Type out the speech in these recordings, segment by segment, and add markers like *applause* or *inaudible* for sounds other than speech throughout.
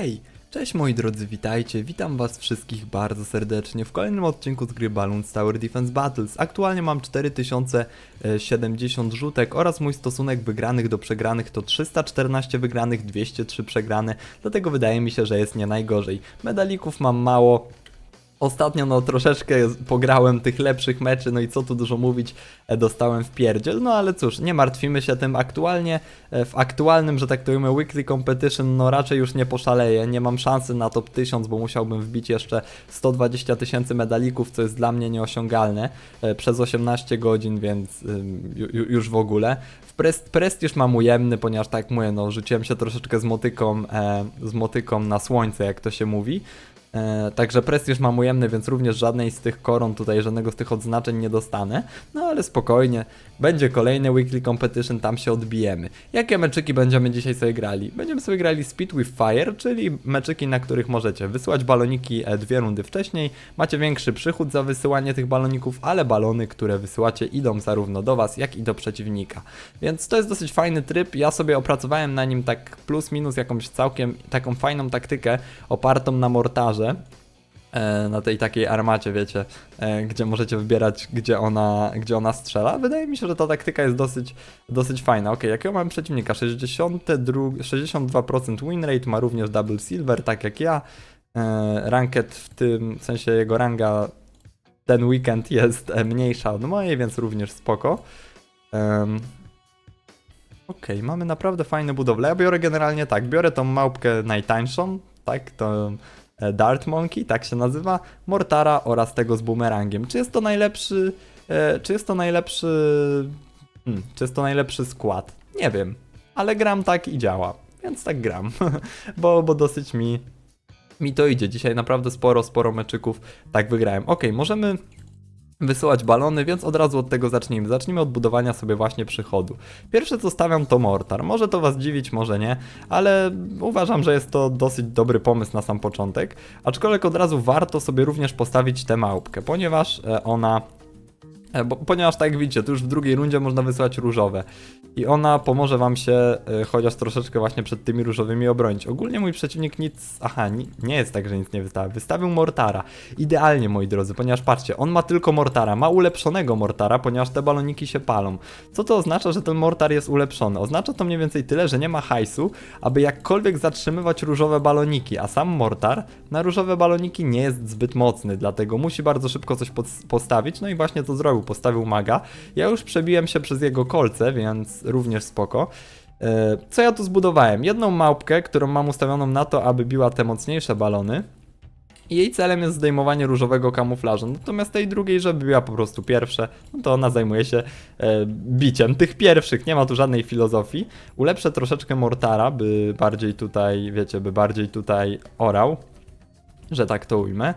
Hej, cześć moi drodzy, witajcie, witam was wszystkich bardzo serdecznie w kolejnym odcinku z gry Balloons Tower Defense Battles. Aktualnie mam 4070 rzutek oraz mój stosunek wygranych do przegranych to 314 wygranych, 203 przegrane, dlatego wydaje mi się, że jest nie najgorzej. Medalików mam mało, Ostatnio no troszeczkę pograłem tych lepszych meczy, no i co tu dużo mówić, e, dostałem w pierdziel, no ale cóż, nie martwimy się tym aktualnie, e, w aktualnym, że tak to ujmę, weekly competition, no raczej już nie poszaleję, nie mam szansy na top 1000, bo musiałbym wbić jeszcze 120 tysięcy medalików, co jest dla mnie nieosiągalne e, przez 18 godzin, więc już w ogóle. W prest, prestiż mam ujemny, ponieważ tak mówię, no rzuciłem się troszeczkę z motyką, z motyką na słońce, jak to się mówi. E, także prestiż mam ujemny, więc również żadnej z tych koron tutaj, żadnego z tych odznaczeń nie dostanę. No ale spokojnie, będzie kolejny weekly competition, tam się odbijemy. Jakie meczyki będziemy dzisiaj sobie grali? Będziemy sobie grali Speed with Fire, czyli meczyki, na których możecie wysyłać baloniki e, dwie rundy wcześniej. Macie większy przychód za wysyłanie tych baloników, ale balony, które wysyłacie idą zarówno do was, jak i do przeciwnika. Więc to jest dosyć fajny tryb. Ja sobie opracowałem na nim tak plus minus jakąś całkiem taką fajną taktykę opartą na mortarze e, na tej takiej armacie, wiecie, e, gdzie możecie wybierać, gdzie ona, gdzie ona strzela. Wydaje mi się, że ta taktyka jest dosyć, dosyć fajna. Ok, jakiego mam przeciwnika? 62, 62% win rate, ma również double silver, tak jak ja. E, Ranked w tym sensie jego ranga ten weekend jest mniejsza od mojej, więc również spoko. Okej, mamy naprawdę fajne budowle. Ja biorę generalnie tak, biorę tą małpkę najtańszą, tak, to Dart Monkey, tak się nazywa, Mortara oraz tego z bumerangiem. Czy jest to najlepszy, e, czy jest to najlepszy, hmm, czy jest to najlepszy skład? Nie wiem, ale gram tak i działa, więc tak gram, *laughs* bo, bo dosyć mi, mi to idzie. Dzisiaj naprawdę sporo, sporo meczyków tak wygrałem. Okej, możemy wysyłać balony, więc od razu od tego zacznijmy. Zacznijmy od budowania sobie właśnie przychodu. Pierwsze co stawiam to mortar. Może to was dziwić, może nie, ale uważam, że jest to dosyć dobry pomysł na sam początek. Aczkolwiek od razu warto sobie również postawić tę małpkę, ponieważ e, ona E, Bo, ponieważ tak jak widzicie, tu już w drugiej rundzie można wysłać różowe. I ona pomoże wam się e, chociaż troszeczkę właśnie przed tymi różowymi obronić. Ogólnie mój przeciwnik nic. Aha, ni, nie jest tak, że nic nie wystawił. Wystawił Mortara. Idealnie, moi drodzy, ponieważ patrzcie, on ma tylko Mortara. Ma ulepszonego Mortara, ponieważ te baloniki się palą. Co to oznacza, że ten Mortar jest ulepszony? Oznacza to mniej więcej tyle, że nie ma hajsu, aby jakkolwiek zatrzymywać różowe baloniki, a sam Mortar na różowe baloniki nie jest zbyt mocny, dlatego musi bardzo szybko coś postawić, no i właśnie to zrobił, postawił maga. Ja już przebiłem się przez jego kolce, więc również spoko. E, Co ja tu zbudowałem? Jedną małpkę, którą mam ustawioną na to, aby biła te mocniejsze balony. I jej celem jest zdejmowanie różowego kamuflażu. Natomiast tej drugiej, żeby biła po prostu pierwsze, no to ona zajmuje się e, biciem tych pierwszych. Nie ma tu żadnej filozofii. Ulepszę troszeczkę Mortara, by bardziej tutaj, wiecie, by bardziej tutaj orał, że tak to ujmę.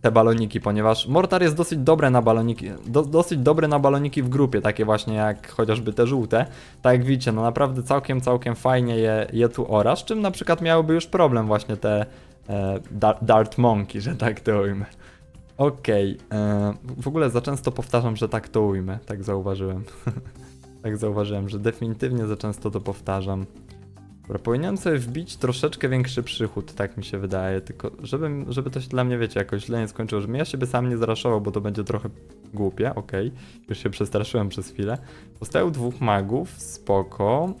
Te baloniki, ponieważ Mortar jest dosyć dobre na baloniki, do, dosyć dobry na baloniki w grupie, takie właśnie jak chociażby te żółte. Tak jak widzicie, no naprawdę całkiem, całkiem fajnie je, je tu ora, z czym na przykład miałyby już problem właśnie te e, Dart, Monkey, że tak to ujmę. Okej, e, w ogóle za często powtarzam, że tak to ujmę, tak zauważyłem. *laughs* tak zauważyłem, że definitywnie za często to powtarzam. Dobra, powinienem sobie wbić troszeczkę większy przychód, tak mi się wydaje, tylko żeby, żeby to się dla mnie, wiecie, jakoś źle nie skończyło, żebym ja siebie sam nie zraszował, bo to będzie trochę głupie, okej, już się przestraszyłem przez chwilę. Postawił dwóch magów, spoko,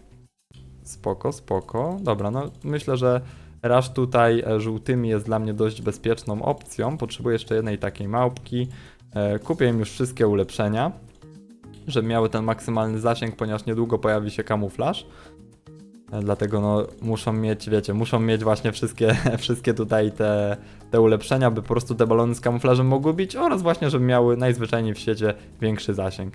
spoko, spoko, dobra, no myślę, że raż tutaj e, żółtymi jest dla mnie dość bezpieczną opcją, potrzebuję jeszcze jednej takiej małpki, e, kupię im już wszystkie ulepszenia, żeby miały ten maksymalny zasięg, ponieważ niedługo pojawi się kamuflaż. Dlatego no, muszą mieć, wiecie, muszą mieć właśnie wszystkie, *laughs* wszystkie tutaj te, te ulepszenia, by po prostu te balony z kamuflażem mogły bić oraz właśnie, żeby miały najzwyczajniej w świecie większy zasięg.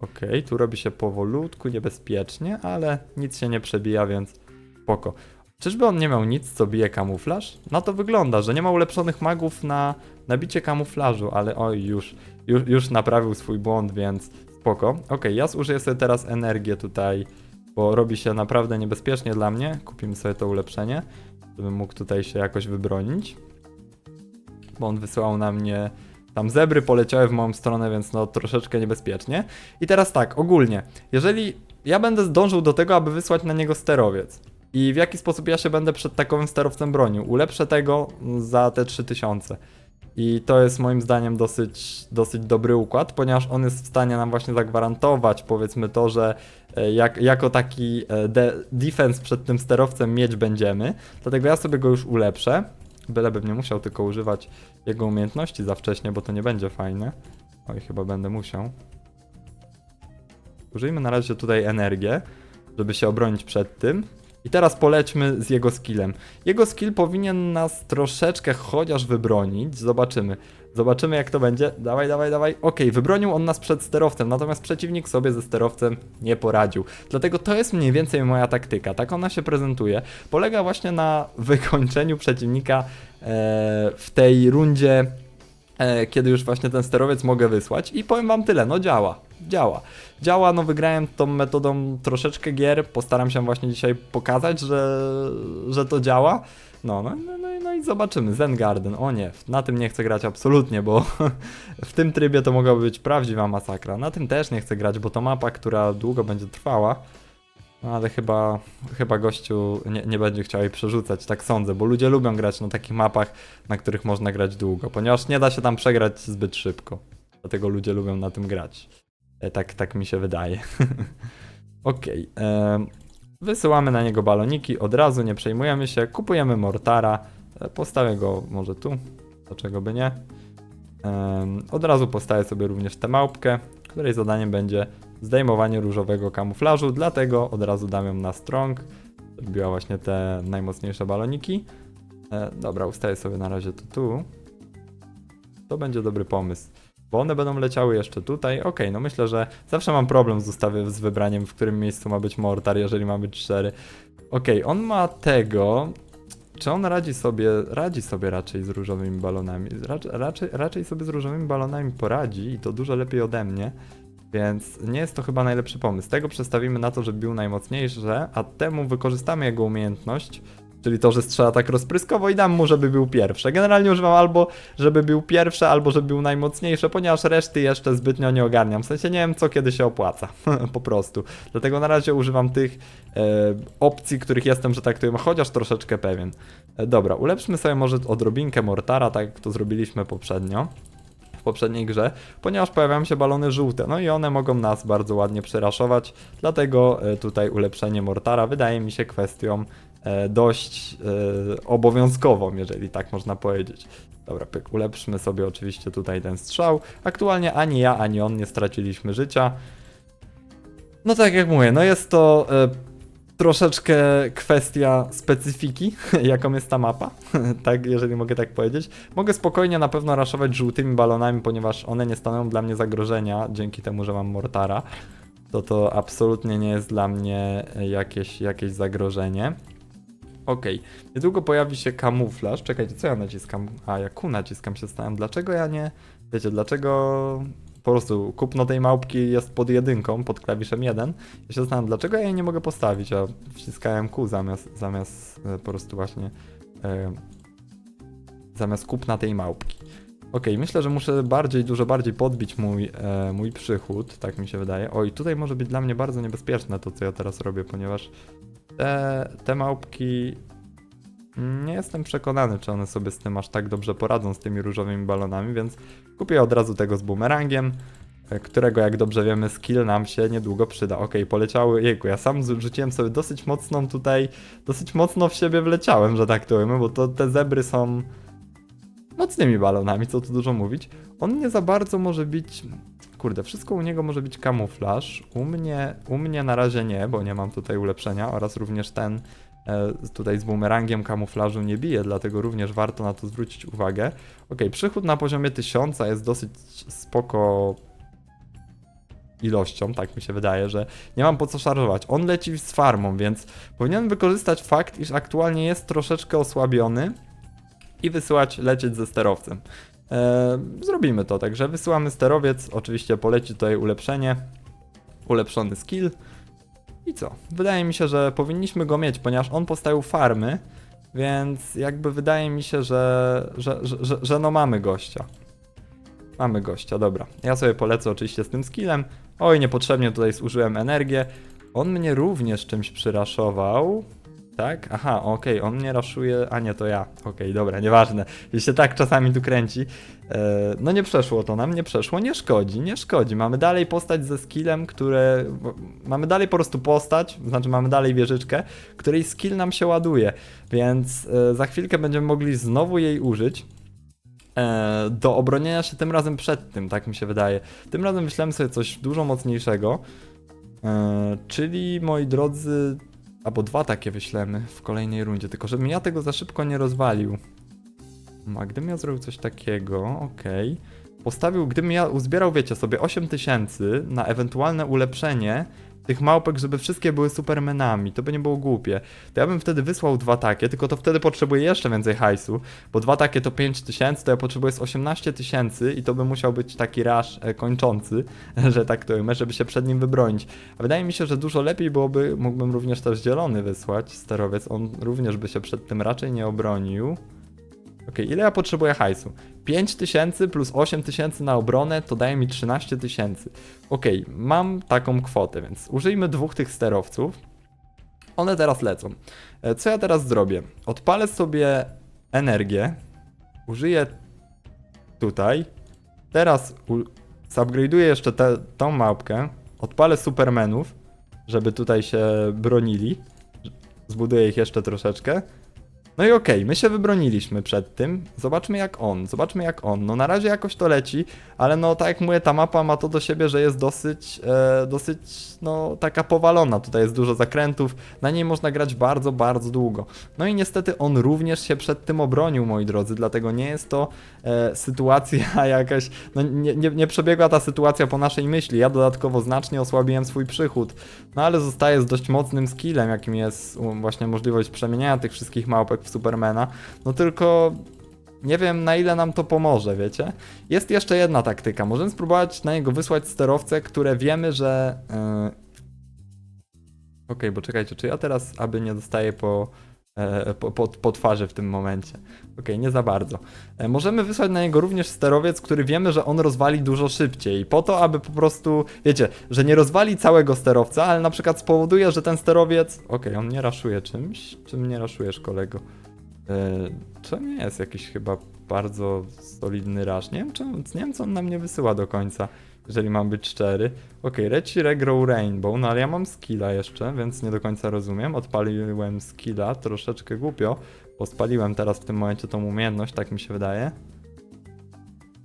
Okej, tu robi się powolutku, niebezpiecznie, ale nic się nie przebija, więc spoko. Czyżby on nie miał nic, co bije kamuflaż? Na to wygląda, że nie ma ulepszonych magów na, na bicie kamuflażu, ale oj, już, już, już naprawił swój błąd, więc spoko. Okej, ja zużyję sobie teraz energię tutaj bo robi się naprawdę niebezpiecznie dla mnie. Kupimy sobie to ulepszenie, żebym mógł tutaj się jakoś wybronić. Bo on wysyłał na mnie. Tam zebry poleciały w moją stronę, więc no troszeczkę niebezpiecznie. I teraz tak, ogólnie, jeżeli ja będę zdążył do tego, aby wysłać na niego sterowiec, I w jaki sposób ja się będę przed takowym sterowcem bronił? Ulepszę tego za te 3000. I to jest moim zdaniem dosyć, dosyć dobry układ, ponieważ on jest w stanie nam właśnie zagwarantować, powiedzmy to, że e, jak, jako taki e, de defense przed tym sterowcem mieć będziemy. Dlatego ja sobie go już ulepszę. Bylebym nie musiał tylko używać jego umiejętności za wcześnie, bo to nie będzie fajne. Oj, chyba będę musiał. Użyjmy na razie tutaj energię, żeby się obronić przed tym. I teraz polećmy z jego skillem. Jego skill powinien nas troszeczkę chociaż wybronić. Zobaczymy. Zobaczymy jak to będzie. Dawaj, dawaj, dawaj. Okej, wybronił on nas przed sterowcem, natomiast przeciwnik sobie ze sterowcem nie poradził. Dlatego to jest mniej więcej moja taktyka. Tak ona się prezentuje. Polega właśnie na *laughs* wykończeniu przeciwnika e, w tej rundzie e, kiedy już właśnie ten sterowiec mogę wysłać i powiem wam tyle, no działa, działa. Działa, no wygrałem tą metodą troszeczkę gier, postaram się właśnie dzisiaj pokazać, że, że to działa. No, no, no, no, i- no zobaczymy, Zen Garden, o nie, na tym nie chcę grać absolutnie, bo *laughs* w tym trybie to mogłaby być prawdziwa masakra. Na tym też nie chcę grać, bo to mapa, która długo będzie trwała. No ale chyba, chyba gościu nie, nie będzie chciał jej przerzucać, tak sądzę, bo ludzie lubią grać na takich mapach, na których można grać długo, ponieważ nie da się tam przegrać zbyt szybko. Dlatego ludzie lubią na tym grać. E, Tak, tak mi się wydaje. *laughs* Okej. em, wysyłamy na niego baloniki od razu, nie przejmujemy się. Kupujemy mortara. E, Postawię go może tu. Dlaczego by nie? Od razu postawię sobie również tę małpkę, której zadaniem będzie zdejmowanie różowego kamuflażu, dlatego od razu dam ją na strong. Zrobiła właśnie te najmocniejsze baloniki. E, dobra, ustawię sobie na razie to tu. To będzie dobry pomysł. Bo one będą leciały jeszcze tutaj. Okej, no myślę, że zawsze mam problem z ustawy z wybraniem, w którym miejscu ma być mortar, jeżeli ma być 4. Okej, on ma tego. Czy on radzi sobie, radzi sobie raczej z różowymi balonami? Raczej, raczej, raczej sobie z różowymi balonami poradzi i to dużo lepiej ode mnie. Więc nie jest to chyba najlepszy pomysł. Tego przestawimy na to, żeby był najmocniejszy, a temu wykorzystamy jego umiejętność, czyli to, że strzela tak rozpryskowo i dam mu, żeby był pierwszy. Generalnie używam albo, żeby był pierwszy, albo żeby był najmocniejszy, ponieważ reszty jeszcze zbytnio nie ogarniam. W sensie nie wiem, co kiedy się opłaca. *laughs* po prostu. Dlatego na razie używam tych e, opcji, których jestem, że tak powiem, chociaż troszeczkę pewien. E, dobra, ulepszmy sobie może odrobinkę Mortara, tak jak to zrobiliśmy poprzednio w poprzedniej grze, ponieważ pojawiają się balony żółte, no i one mogą nas bardzo ładnie przeraszować, dlatego e, tutaj ulepszenie Mortara wydaje mi się kwestią dość e, obowiązkową, jeżeli tak można powiedzieć. Dobra, pyk, ulepszmy sobie oczywiście tutaj ten strzał. Aktualnie ani ja, ani on nie straciliśmy życia. No tak jak mówię, no jest to e, troszeczkę kwestia specyfiki, *laughs* jaką jest ta mapa, *laughs* tak, jeżeli mogę tak powiedzieć. Mogę spokojnie na pewno raszować żółtymi balonami, ponieważ one nie stanowią dla mnie zagrożenia, dzięki temu, że mam mortara. To to absolutnie nie jest dla mnie jakieś, jakieś zagrożenie. Okej, niedługo pojawi się kamuflaż. Czekajcie, co ja naciskam? A, ja Q naciskam się stałem. Dlaczego ja nie... Wiecie, dlaczego po prostu kupno tej małpki jest pod jedynką, pod klawiszem 1. Ja się zastanawiam, dlaczego ja jej nie mogę postawić, a wciskałem Q zamiast, zamiast e, po prostu właśnie e, zamiast kupna tej małpki. Okej, myślę, że muszę bardziej, dużo bardziej podbić mój, e, mój przychód, tak mi się wydaje. Oj, tutaj może być dla mnie bardzo niebezpieczne to, co ja teraz robię, ponieważ te, te małpki nie jestem przekonany, czy one sobie z tym aż tak dobrze poradzą z tymi różowymi balonami, więc kupię od razu tego z bumerangiem, e, którego jak dobrze wiemy skill nam się niedługo przyda. Okej, poleciały, jejku, ja sam rzuciłem sobie dosyć mocną tutaj, dosyć mocno w siebie wleciałem, że tak to ujmę, bo to te zebry są mocnymi balonami, co tu dużo mówić. On nie za bardzo może być, kurde, wszystko u niego może być kamuflaż, u mnie, u mnie na razie nie, bo nie mam tutaj ulepszenia oraz również ten e, tutaj z bumerangiem kamuflażu nie bije, dlatego również warto na to zwrócić uwagę. Ok, przychód na poziomie 1000 jest dosyć spoko ilością, tak mi się wydaje, że nie mam po co szarżować. On leci z farmą, więc powinien wykorzystać fakt, iż aktualnie jest troszeczkę osłabiony i wysyłać lecieć ze sterowcem. E, zrobimy to, także wysyłamy sterowiec, oczywiście poleci tutaj ulepszenie, ulepszony skill. I co? Wydaje mi się, że powinniśmy go mieć, ponieważ on postawił farmy, więc jakby wydaje mi się, że, że, że, że, że no mamy gościa. Mamy gościa, dobra. Ja sobie polecę oczywiście z tym skillem. Oj, niepotrzebnie tutaj zużyłem energię. On mnie również czymś przyraszował. Tak? Aha, okej, on mnie raszuje, a nie, to ja. Okej, dobra, nieważne. I się tak czasami tu kręci. E, no nie przeszło to nam, nie przeszło, nie szkodzi, nie szkodzi. Mamy dalej postać ze skillem, które... Mamy dalej po prostu postać, znaczy mamy dalej wieżyczkę, której skill nam się ładuje, więc e, za chwilkę będziemy mogli znowu jej użyć. E, do obronienia się tym razem przed tym, tak mi się wydaje. Tym razem myślałem sobie coś dużo mocniejszego. E, czyli moi drodzy, albo dwa takie wyślemy w kolejnej rundzie, tylko żebym ja tego za szybko nie rozwalił. A gdybym ja zrobił coś takiego, okej. Postawił, gdybym ja uzbierał, wiecie, sobie 8000 na ewentualne ulepszenie tych małpek, żeby wszystkie były supermenami, to by nie było głupie. To ja bym wtedy wysłał dwa takie, tylko to wtedy potrzebuję jeszcze więcej hajsu, bo dwa takie to 5000, to ja potrzebuję z 18 tysięcy i to by musiał być taki rasz e, kończący, *laughs* że tak to ujmę, żeby się przed nim wybronić. A wydaje mi się, że dużo lepiej byłoby, mógłbym również też zielony wysłać, sterowiec, on również by się przed tym raczej nie obronił. Okej, ile ja potrzebuję hajsu? 5000 plus 8000 na obronę to daje mi 13 tysięcy. Okej, mam taką kwotę, więc użyjmy dwóch tych sterowców. One teraz lecą. E, Co ja teraz zrobię? Odpalę sobie energię. Użyję tutaj. Teraz u- zupgrade'uję jeszcze tę tą małpkę. Odpalę supermenów, żeby tutaj się bronili. Zbuduję ich jeszcze troszeczkę. No i okej, my się wybroniliśmy przed tym. Zobaczmy jak on, zobaczmy jak on. No na razie jakoś to leci, ale no tak jak mówię, ta mapa ma to do siebie, że jest dosyć, e, dosyć, no taka powalona. Tutaj jest dużo zakrętów, na niej można grać bardzo, bardzo długo. No i niestety on również się przed tym obronił, moi drodzy, dlatego nie jest to e, sytuacja *laughs* jakaś, no nie, nie, nie przebiegła ta sytuacja po naszej myśli. Ja dodatkowo znacznie osłabiłem swój przychód, no ale zostaję z dość mocnym skillem, jakim jest właśnie możliwość przemieniania tych wszystkich małpek w Supermana. No tylko nie wiem na ile nam to pomoże, wiecie? Jest jeszcze jedna taktyka. Możemy spróbować na niego wysłać sterowce, które wiemy, że. Yy... Okej, bo czekajcie, czy ja teraz aby nie dostaję po, po, po, po twarzy w tym momencie? Okej, nie za bardzo. E, możemy wysłać na niego również sterowiec, który wiemy, że on rozwali dużo szybciej. Po to, aby po prostu, wiecie, że nie rozwali całego sterowca, ale na przykład spowoduje, że ten sterowiec. Okej, on nie raszuje czymś. Czym nie raszujesz, kolego? E, to nie jest jakiś chyba bardzo solidny rasz. Nie nie wiem, co on nam nie wysyła do końca, jeżeli mam być szczery. Okej, Reci Regrow Rainbow, no ale ja mam skilla jeszcze, więc nie do końca rozumiem. Odpaliłem skilla, troszeczkę głupio, bo spaliłem teraz w tym momencie tą umiejętność, tak mi się wydaje.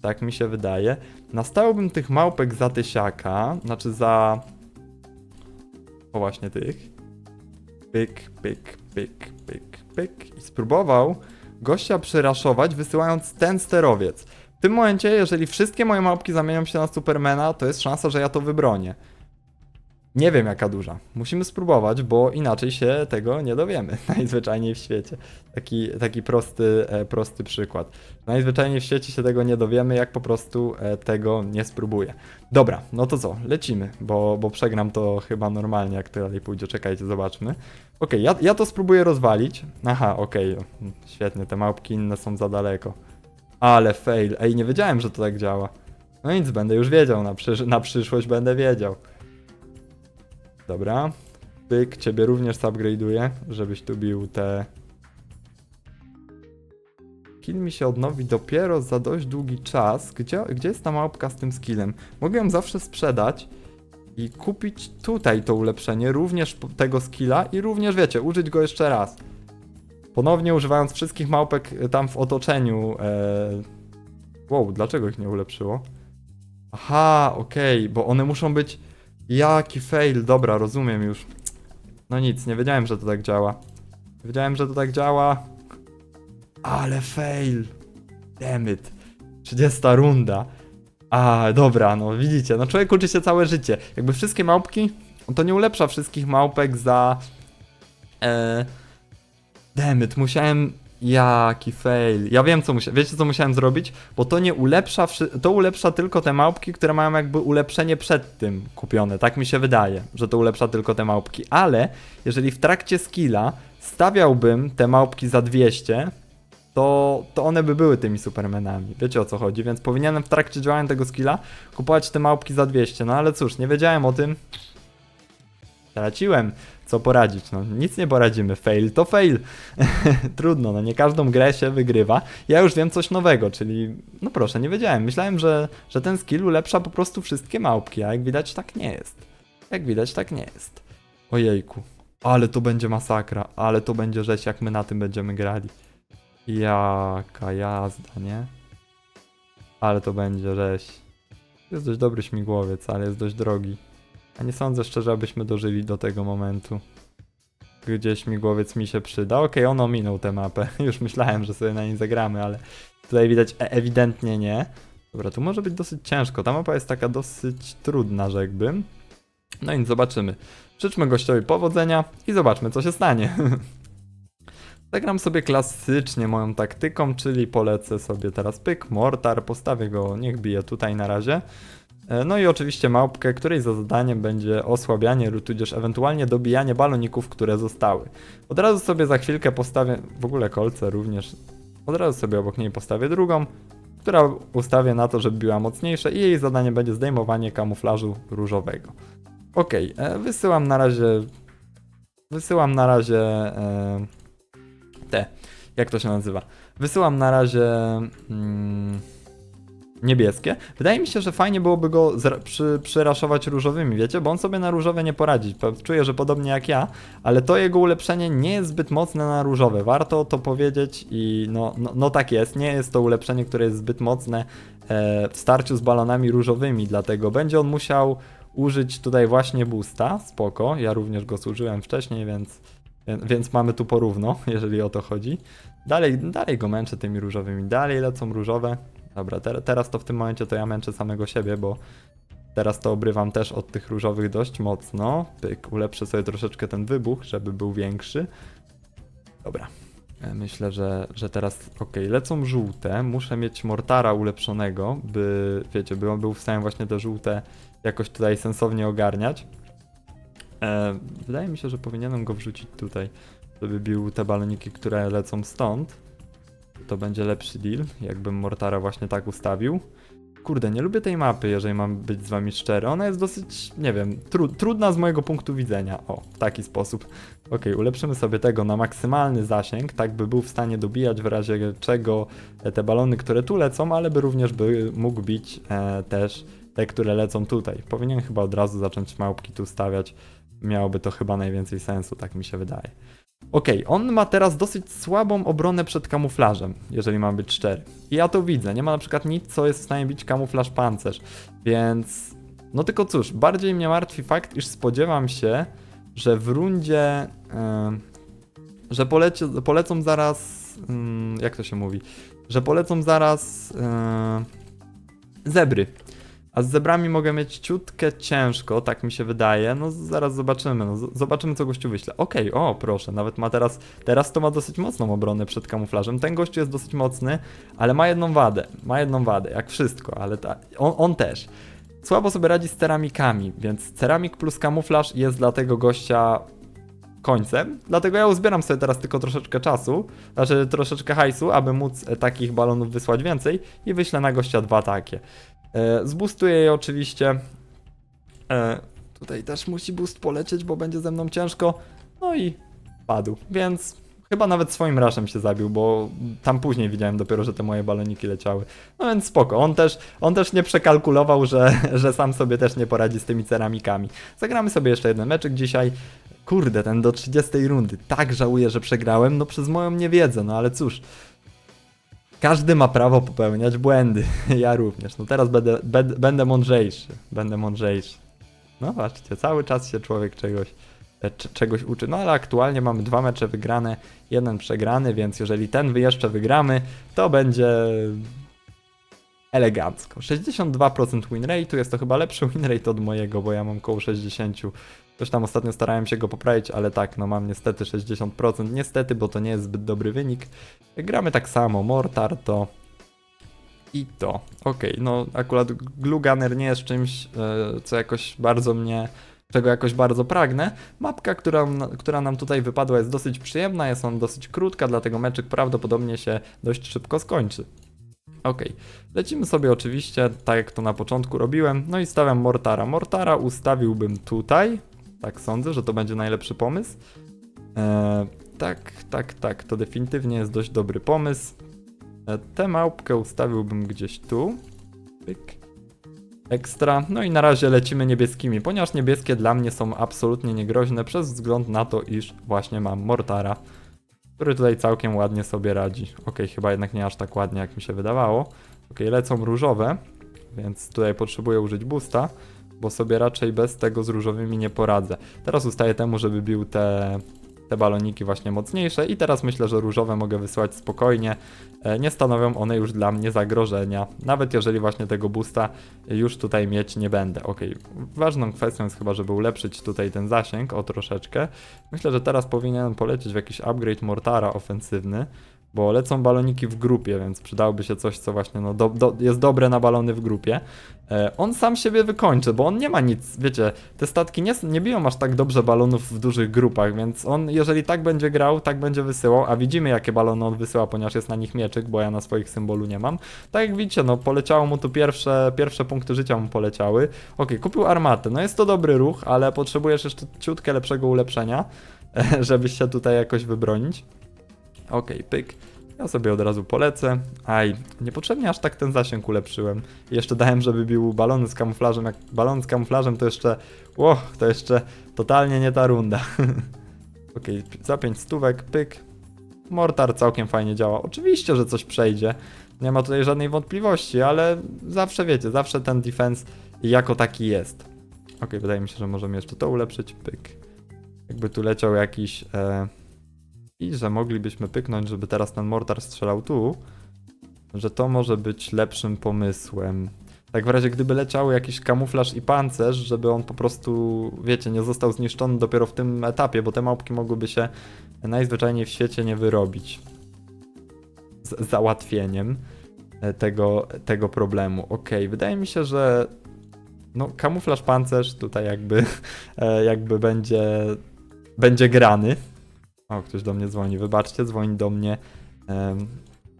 Tak mi się wydaje. Nastałbym tych małpek za tysiaka, znaczy za... O właśnie tych. Pyk, pyk, pyk, pyk, pyk. I spróbował gościa przyraszować, wysyłając ten sterowiec. W tym momencie, jeżeli wszystkie moje małpki zamienią się na Supermana, to jest szansa, że ja to wybronię. Nie wiem jaka duża. Musimy spróbować, bo inaczej się tego nie dowiemy. *laughs* Najzwyczajniej w świecie. Taki, taki prosty, e, prosty przykład. Najzwyczajniej w świecie się tego nie dowiemy, jak po prostu e, tego nie spróbuję. Dobra, no to co? Lecimy, bo, bo przegram to chyba normalnie, jak to dalej pójdzie. Czekajcie, zobaczmy. Okej, ja, ja to spróbuję rozwalić. Aha, okej, świetnie, te małpki inne są za daleko. Ale fail. Ej, nie wiedziałem, że to tak działa. No nic, będę już wiedział, na, przysz na przyszłość będę wiedział. Dobra. Pyk, ciebie również upgrade'uję, żebyś tu bił te... Kill mi się odnowi dopiero za dość długi czas. Gdzie, gdzie jest ta małpka z tym skillem? Mogę ją zawsze sprzedać i kupić tutaj to ulepszenie, również tego skilla i również, wiecie, użyć go jeszcze raz. Ponownie używając wszystkich małpek y, tam w otoczeniu. E... Wow, dlaczego ich nie ulepszyło? Aha, okej, bo one muszą być... Jaki fail, dobra, rozumiem już. No nic, nie wiedziałem, że to tak działa. Wiedziałem, że to tak działa. Ale fail. Dammit. 30 runda. A, dobra, no widzicie, no człowiek uczy się całe życie. Jakby wszystkie małpki, to nie ulepsza wszystkich małpek za... E, Dammit, musiałem... Jaki fail. Ja wiem co musiałem. Wiecie co musiałem zrobić? Bo to nie ulepsza. To ulepsza tylko te małpki, które mają jakby ulepszenie przed tym kupione. Tak mi się wydaje, że to ulepsza tylko te małpki. Ale jeżeli w trakcie skilla stawiałbym te małpki za 200, to, to one by były tymi supermenami. Wiecie o co chodzi, więc powinienem w trakcie działania tego skilla kupować te małpki za 200. No ale cóż, nie wiedziałem o tym. Traciłem. Co poradzić, no nic nie poradzimy, fail to fail. *laughs* Trudno, no nie każdą grę się wygrywa. Ja już wiem coś nowego, czyli, no proszę, nie wiedziałem. Myślałem, że, że ten skill ulepsza po prostu wszystkie małpki, a jak widać tak nie jest. Jak widać tak nie jest. Ojejku, ale to będzie masakra, ale to będzie rzecz, jak my na tym będziemy grali. Jaka jazda, nie? Ale to będzie rzeź. Jest dość dobry śmigłowiec, ale jest dość drogi. A nie sądzę szczerze, abyśmy dożyli do tego momentu. Gdzie śmigłowiec mi się przyda. Okej, on ominął tę mapę. *laughs* Już myślałem, że sobie na niej zagramy, ale tutaj widać e ewidentnie nie. Dobra, tu może być dosyć ciężko. Ta mapa jest taka dosyć trudna, rzekłbym. No i zobaczymy. Życzmy gościowi powodzenia i zobaczmy, co się stanie. *laughs* Zagram sobie klasycznie moją taktyką, czyli polecę sobie teraz pyk, mortar, postawię go, niech bije tutaj na razie. E, No i oczywiście małpkę, której za zadaniem będzie osłabianie lub tudzież ewentualnie dobijanie baloników, które zostały. Od razu sobie za chwilkę postawię, w ogóle kolce również, od razu sobie obok niej postawię drugą, która ustawię na to, żeby była mocniejsza i jej zadanie będzie zdejmowanie kamuflażu różowego. Okej, e, wysyłam na razie, wysyłam na razie e, te, jak to się nazywa? Wysyłam na razie mm, niebieskie. Wydaje mi się, że fajnie byłoby go przy, przyraszować różowymi, wiecie, bo on sobie na różowe nie poradzi. Czuję, że podobnie jak ja, ale to jego ulepszenie nie jest zbyt mocne na różowe. Warto to powiedzieć i no, no, no tak jest, nie jest to ulepszenie, które jest zbyt mocne e, w starciu z balonami różowymi, dlatego będzie on musiał użyć tutaj właśnie boosta, spoko, ja również go zużyłem wcześniej, więc, więc mamy tu porówno, *laughs* jeżeli o to chodzi. Dalej, dalej go męczę tymi różowymi, dalej lecą różowe. Dobra, te, teraz to w tym momencie to ja męczę samego siebie, bo teraz to obrywam też od tych różowych dość mocno. Pyk, ulepszę sobie troszeczkę ten wybuch, żeby był większy. Dobra. E, Myślę, że, że teraz, okej, lecą żółte, muszę mieć mortara ulepszonego, by, wiecie, by on był w stanie właśnie te żółte jakoś tutaj sensownie ogarniać. E, wydaje mi się, że powinienem go wrzucić tutaj, żeby bił te baloniki, które lecą stąd. To będzie lepszy deal, jakbym Mortara właśnie tak ustawił. Kurde, nie lubię tej mapy, jeżeli mam być z wami szczery. Ona jest dosyć, nie wiem, tru trudna z mojego punktu widzenia. O, w taki sposób. Okej, ulepszymy sobie tego na maksymalny zasięg, tak by był w stanie dobijać w razie czego e, te balony, które tu lecą, ale by również by mógł bić e, też te, które lecą tutaj. Powinien chyba od razu zacząć małpki tu stawiać. Miałoby to chyba najwięcej sensu, tak mi się wydaje. Okej, on ma teraz dosyć słabą obronę przed kamuflażem, jeżeli mam być szczery. I ja to widzę, nie ma na przykład nic, co jest w stanie bić kamuflaż pancerz, więc... No tylko cóż, bardziej mnie martwi fakt, iż spodziewam się, że w rundzie... em, że polecą zaraz... ym, jak to się mówi? Że polecą zaraz... em, zebry. A z zebrami mogę mieć ciutkę ciężko, tak mi się wydaje. No zaraz zobaczymy, no, zobaczymy co gościu wyśle. Okej, o proszę, nawet ma teraz, teraz to ma dosyć mocną obronę przed kamuflażem. Ten gościu jest dosyć mocny, ale ma jedną wadę, ma jedną wadę, jak wszystko, ale ta, on, on też. Słabo sobie radzi z ceramikami, więc ceramik plus kamuflaż jest dla tego gościa końcem. Dlatego ja uzbieram sobie teraz tylko troszeczkę czasu, znaczy troszeczkę hajsu, aby móc e, takich balonów wysłać więcej i wyślę na gościa dwa takie. E, zbustuję je oczywiście. E, tutaj też musi boost polecieć, bo będzie ze mną ciężko. No i padł, więc chyba nawet swoim raszem się zabił, bo tam później widziałem dopiero, że te moje baloniki leciały. No więc spoko, on też, on też nie przekalkulował, że, że sam sobie też nie poradzi z tymi ceramikami. Zagramy sobie jeszcze jeden meczek dzisiaj. Kurde, ten do 30 rundy. Tak żałuję, że przegrałem, no przez moją niewiedzę, no ale cóż. Każdy ma prawo popełniać błędy. *laughs* Ja również. No teraz będę, będę, będę mądrzejszy. Będę mądrzejszy. No patrzcie, cały czas się człowiek czegoś, e, czegoś uczy. No ale aktualnie mamy dwa mecze wygrane, jeden przegrany, więc jeżeli ten jeszcze wygramy, to będzie elegancko. 62% win rate, jest to chyba lepszy *laughs* win rate od mojego, bo ja mam koło 60. Coś tam ostatnio starałem się go poprawić, ale tak, no mam niestety 60%. Niestety, bo to nie jest zbyt dobry wynik. Gramy tak samo, Mortar to i to. Okej, no akurat Glue Gunner nie jest czymś, e, co jakoś bardzo mnie, czego jakoś bardzo pragnę. Mapka, która, która nam tutaj wypadła jest dosyć przyjemna, jest on dosyć krótka, dlatego meczyk prawdopodobnie się dość szybko skończy. Okej, lecimy sobie oczywiście, tak jak to na początku robiłem, no i stawiam Mortara. Mortara ustawiłbym tutaj, Tak sądzę, że to będzie najlepszy pomysł. E, tak, tak, tak, to definitywnie jest dość dobry pomysł. E, tę małpkę ustawiłbym gdzieś tu. Pyk. Ekstra. No i na razie lecimy niebieskimi, ponieważ niebieskie dla mnie są absolutnie niegroźne przez wzgląd na to, iż właśnie mam Mortara, który tutaj całkiem ładnie sobie radzi. Ok, chyba jednak nie aż tak ładnie, jak mi się wydawało. Ok, lecą różowe, więc tutaj potrzebuję użyć boosta, bo sobie raczej bez tego z różowymi nie poradzę. Teraz ustaję temu, żeby bił te, te baloniki właśnie mocniejsze i teraz myślę, że różowe mogę wysyłać spokojnie. E, Nie stanowią one już dla mnie zagrożenia, nawet jeżeli właśnie tego boosta już tutaj mieć nie będę. Ok, ważną kwestią jest chyba, żeby ulepszyć tutaj ten zasięg o troszeczkę. Myślę, że teraz powinienem polecieć w jakiś upgrade Mortara ofensywny, bo lecą baloniki w grupie, więc przydałoby się coś, co właśnie no, do, do, jest dobre na balony w grupie. E, on sam siebie wykończy, bo on nie ma nic, wiecie, te statki nie, nie biją aż tak dobrze balonów w dużych grupach, więc on jeżeli tak będzie grał, tak będzie wysyłał, a widzimy jakie balony on wysyła, ponieważ jest na nich mieczyk, bo ja na swoich symbolu nie mam. Tak jak widzicie, no poleciało mu tu pierwsze, pierwsze punkty życia mu poleciały. Okej, kupił armatę, no jest to dobry ruch, ale potrzebujesz jeszcze ciutkę lepszego ulepszenia, *laughs* żebyś się tutaj jakoś wybronić. Okej, pyk. Ja sobie od razu polecę. Aj, niepotrzebnie aż tak ten zasięg ulepszyłem. Jeszcze dałem, żeby bił balony z kamuflażem. Jak balon z kamuflażem to jeszcze... Ło, to jeszcze totalnie nie ta runda. *laughs* Okej, za 5 stówek, pyk. Mortar całkiem fajnie działa. Oczywiście, że coś przejdzie. Nie ma tutaj żadnej wątpliwości, ale zawsze wiecie, zawsze ten defense jako taki jest. Okej, wydaje mi się, że możemy jeszcze to ulepszyć. Pyk. Jakby tu leciał jakiś... E... I że moglibyśmy pyknąć, żeby teraz ten mortar strzelał tu, że to może być lepszym pomysłem. Tak w razie gdyby leciał jakiś kamuflaż i pancerz, żeby on po prostu, wiecie, nie został zniszczony dopiero w tym etapie, bo te małpki mogłyby się najzwyczajniej w świecie nie wyrobić. Z załatwieniem e, tego, tego problemu. Okej, wydaje mi się, że no kamuflaż pancerz tutaj jakby, *laughs* e, jakby będzie, będzie grany. O, ktoś do mnie dzwoni. Wybaczcie, dzwoni do mnie. Um,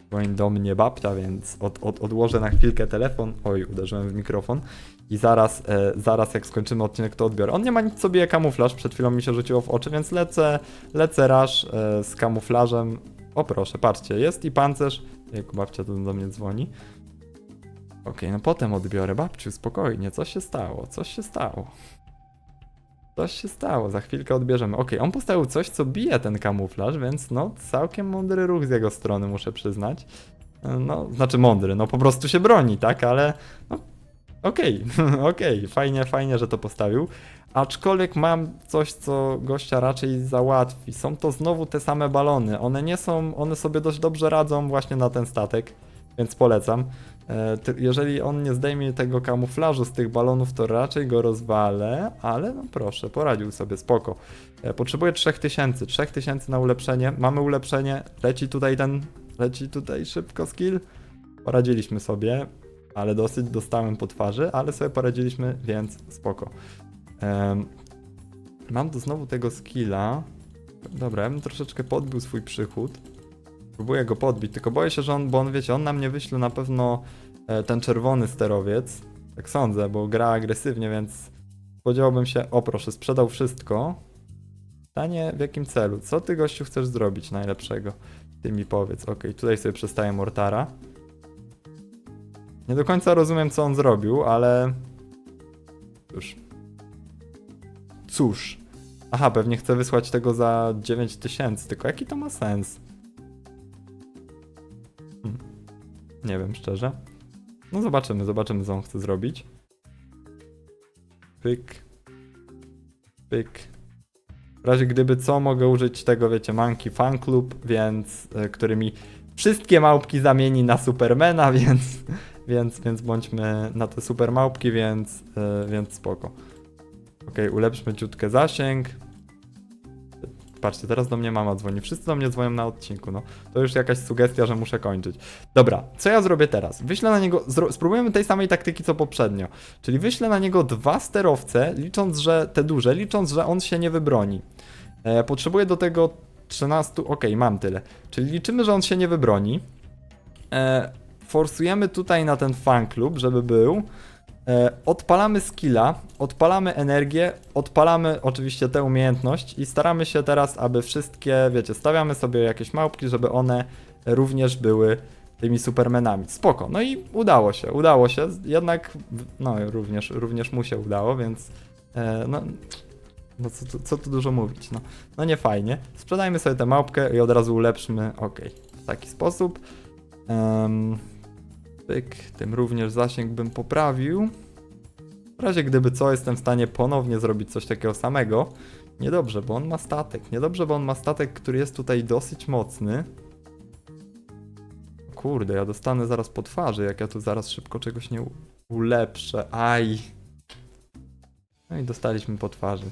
dzwoni do mnie babcia, więc od, od, odłożę na chwilkę telefon. Oj, uderzyłem w mikrofon. I zaraz, e, zaraz jak skończymy odcinek, to odbiorę. On nie ma nic sobie kamuflaż, przed chwilą mi się rzuciło w oczy, więc lecę, lecę rasz e, z kamuflażem. O proszę, patrzcie, jest i pancerz. Jak babcia tu do mnie dzwoni. Okej, no potem odbiorę. Babciu, spokojnie, coś się stało, coś się stało. Coś się stało, za chwilkę odbierzemy. Okej, on postawił coś, co bije ten kamuflaż, więc no całkiem mądry ruch z jego strony, muszę przyznać. No, znaczy mądry, no po prostu się broni, tak, ale no okej, *laughs* okej, fajnie, fajnie, że to postawił. Aczkolwiek mam coś, co gościa raczej załatwi. Są to znowu te same balony. One nie są, one sobie dość dobrze radzą właśnie na ten statek, więc polecam. E, Jeżeli on nie zdejmie tego kamuflażu z tych balonów, to raczej go rozwalę, ale no proszę, poradził sobie, spoko. E, Potrzebuję 3000, 3000 na ulepszenie, mamy ulepszenie, leci tutaj ten, leci tutaj szybko skill. Poradziliśmy sobie, ale dosyć dostałem po twarzy, ale sobie poradziliśmy, więc spoko. Em, mam tu znowu tego skilla. Dobra, ja bym troszeczkę podbił swój przychód. Próbuję go podbić, tylko boję się, że on, bo on wiecie, on na mnie wyśle na pewno e, ten czerwony sterowiec. Tak sądzę, bo gra agresywnie, więc spodziewałbym się, o proszę, sprzedał wszystko. Pytanie w jakim celu? Co ty gościu chcesz zrobić najlepszego? Ty mi powiedz. Okej, tutaj sobie przestaję Mortara. Nie do końca rozumiem co on zrobił, ale... Cóż. Cóż. Aha, pewnie chce wysłać tego za 9000, tylko jaki to ma sens? Nie wiem, szczerze. No zobaczymy, zobaczymy co on chce zrobić. Pyk. Pyk. W razie gdyby co, mogę użyć tego, wiecie, Monkey Fan Club, więc, mi wszystkie małpki zamieni na Supermana, *laughs* więc, więc, więc bądźmy na te super małpki, więc, e, więc spoko. Okej, ulepszmy ciutkę zasięg. Patrzcie, teraz do mnie mama dzwoni. Wszyscy do mnie dzwonią na odcinku, no. To już jakaś sugestia, że muszę kończyć. Dobra, co ja zrobię teraz? Wyślę na niego, spróbujemy tej samej taktyki co poprzednio. Czyli wyślę na niego dwa sterowce, licząc, że te duże, licząc, że on się nie wybroni. E, potrzebuję do tego 13, okej, mam tyle. Czyli liczymy, że on się nie wybroni. E, forsujemy tutaj na ten fan club, żeby był. E, odpalamy skilla, odpalamy energię, odpalamy oczywiście tę umiejętność i staramy się teraz, aby wszystkie, wiecie, stawiamy sobie jakieś małpki, żeby one również były tymi supermenami. Spoko. No i udało się, udało się. Jednak, no również, również mu się udało, więc e, no, no co, co tu dużo mówić, no. No nie fajnie. Sprzedajmy sobie tę małpkę i od razu ulepszmy, okej, w taki sposób. Um, pyk, tym również zasięg bym poprawił. W razie gdyby co, jestem w stanie ponownie zrobić coś takiego samego. Niedobrze, bo on ma statek. Niedobrze, bo on ma statek, który jest tutaj dosyć mocny. Kurde, ja dostanę zaraz po twarzy, jak ja tu zaraz szybko czegoś nie ulepszę. Aj. No i dostaliśmy po twarzy.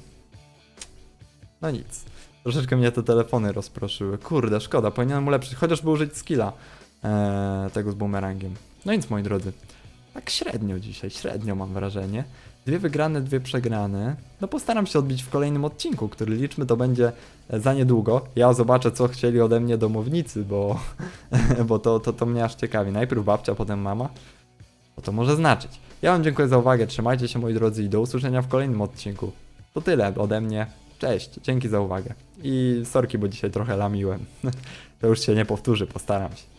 No nic. Troszeczkę mnie te telefony rozproszyły. Kurde, szkoda, powinienem ulepszyć, chociażby użyć skilla eee, tego z bumerangiem. No nic, moi drodzy. Tak średnio dzisiaj, średnio mam wrażenie. Dwie wygrane, dwie przegrane. No postaram się odbić w kolejnym odcinku, który liczmy to będzie e, za niedługo. Ja zobaczę, co chcieli ode mnie domownicy, bo, *laughs* bo to, to, to mnie aż ciekawi. Najpierw babcia, potem mama. Co to może znaczyć? Ja wam dziękuję za uwagę, trzymajcie się moi drodzy i do usłyszenia w kolejnym odcinku. To tyle ode mnie. Cześć, dzięki za uwagę. I sorki, bo dzisiaj trochę lamiłem. *laughs* To już się nie powtórzy, postaram się.